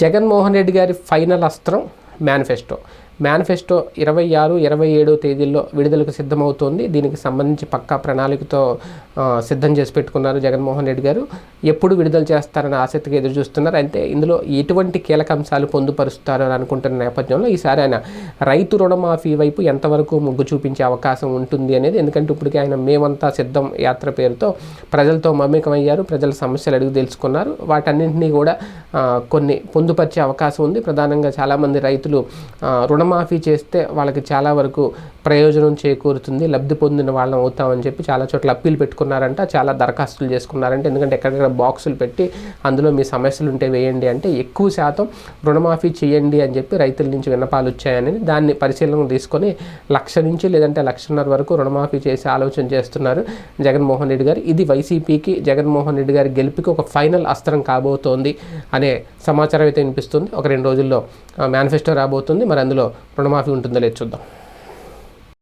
జగన్మోహన్ రెడ్డి గారి ఫైనల్ అస్త్రం manifesto. Manifesto ఇరవై ఆరు ఇరవై ఏడు తేదీల్లో విడుదలకు సిద్ధమవుతోంది. దీనికి సంబంధించి పక్కా ప్రణాళికతో సిద్ధం చేసి పెట్టుకున్నారు జగన్మోహన్ రెడ్డి గారు. ఎప్పుడు విడుదల చేస్తారని ఆసక్తిగా ఎదురు చూస్తున్నారు అయితే ఇందులో ఎటువంటి కీలక అంశాలు పొందుపరుస్తారు అని అనుకుంటున్న నేపథ్యంలో ఈసారి ఆయన రైతు రుణమాఫీ వైపు ఎంతవరకు మొగ్గు చూపించే అవకాశం ఉంటుంది అనేది ఎందుకంటే ఇప్పటికే ఆయన మేమంతా సిద్ధం యాత్ర పేరుతో ప్రజలతో మమేకమయ్యారు ప్రజల సమస్యలు అడిగి తెలుసుకున్నారు. వాటన్నింటినీ కూడా కొన్ని పొందుపరిచే అవకాశం ఉంది. ప్రధానంగా చాలామంది రైతులు రుణ రుణమాఫీ చేస్తే వాళ్ళకి చాలా వరకు ప్రయోజనం చేకూరుతుంది లబ్ధి పొందిన వాళ్ళం అవుతామని చెప్పి చాలా చోట్ల అప్పీలు పెట్టుకున్నారంట చాలా దరఖాస్తులు చేసుకున్నారంట. ఎందుకంటే ఎక్కడెక్కడ బాక్సులు పెట్టి అందులో మీ సమస్యలు ఉంటే వేయండి అంటే ఎక్కువ శాతం రుణమాఫీ చేయండి అని చెప్పి రైతుల నుంచి విన్నపాలు వచ్చాయని దాన్ని పరిశీలన తీసుకొని లక్ష నుంచి లేదంటే లక్షన్నర వరకు రుణమాఫీ చేసి ఆలోచన చేస్తున్నారు జగన్మోహన్ రెడ్డి గారు. ఇది వైసీపీకి జగన్మోహన్ రెడ్డి గారి గెలుపుకి ఒక ఫైనల్ అస్త్రం కాబోతోంది అనే సమాచారం అయితే వినిపిస్తుంది. ఒక రెండు రోజుల్లో మేనిఫెస్టో రాబోతుంది. మరి అందులో రుణమాఫీ ఉంటుందో లేదు చూద్దాం.